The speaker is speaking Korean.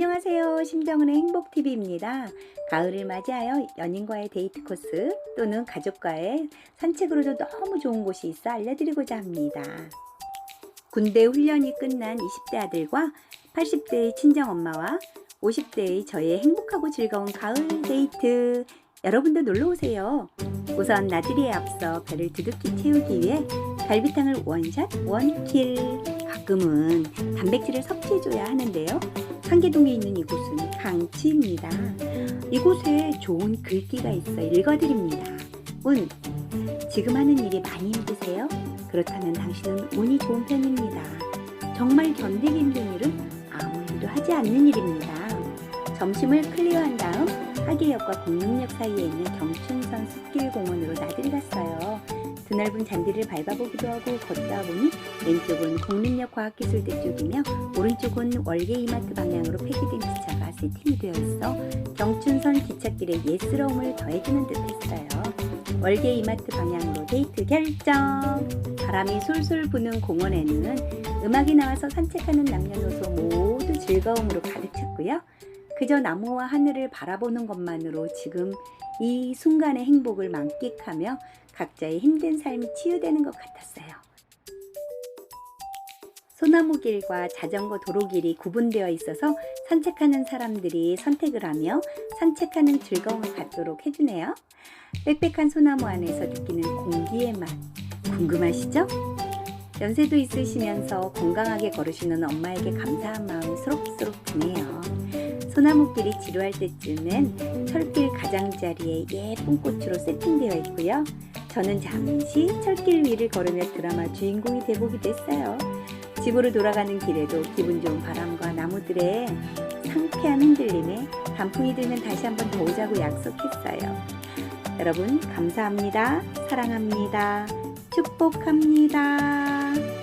안녕하세요. 심정은의 행복TV입니다. 가을을 맞이하여 연인과의 데이트 코스 또는 가족과의 산책으로도 너무 좋은 곳이 있어 알려드리고자 합니다. 군대 훈련이 끝난 20대 아들과 80대의 친정엄마와 50대의 저의 행복하고 즐거운 가을 데이트. 여러분도 놀러 오세요. 우선 나들이에 앞서 배를 두둑히 채우기 위해 갈비탕을 원샷 원킬. 가끔은 단백질을 섭취해줘야 하는데요. 상계동에 있는 이곳은 강치입니다. 이곳에 좋은 글귀가 있어 읽어드립니다. 운. 지금 하는 일이 많이 힘드세요? 그렇다면 당신은 운이 좋은 편입니다. 정말 견디기 힘든 일은 아무 일도 하지 않는 일입니다. 점심을 클리어한 다음 하계역과 공릉역 사이에 있는 경춘선 숲길 공원으로 나들이 갔어요. 드넓은 잔디를 밟아보기도 하고 걷다 보니 왼쪽은 공릉역 과학기술대 쪽이며 오른쪽은 월계 이마트 방향으로 폐기된 기차가 세팅이 되어 있어 경춘선 기찻길의 예스러움을 더해주는 듯했어요. 월계 이마트 방향으로 데이트 결정! 바람이 솔솔 부는 공원에는 음악이 나와서 산책하는 남녀노소 모두 즐거움으로 가득 찼고요. 그저 나무와 하늘을 바라보는 것만으로 지금 이 순간의 행복을 만끽하며 각자의 힘든 삶이 치유되는 것 같았어요. 소나무 길과 자전거 도로 길이 구분되어 있어서 산책하는 사람들이 선택을 하며 산책하는 즐거움을 갖도록 해주네요. 빽빽한 소나무 안에서 느끼는 공기의 맛 궁금하시죠? 연세도 있으시면서 건강하게 걸으시는 엄마에게 감사한 마음이 소록소록 드네요. 소나무길이 지루할 때쯤엔 철길 가장자리에 예쁜 꽃으로 세팅되어 있고요. 저는 잠시 철길 위를 걸으며 드라마 주인공이 되보기도 했어요. 집으로 돌아가는 길에도 기분 좋은 바람과 나무들의 상쾌한 흔들림에 단풍이 들면 다시 한번 더 오자고 약속했어요. 여러분 감사합니다. 사랑합니다. 축복합니다.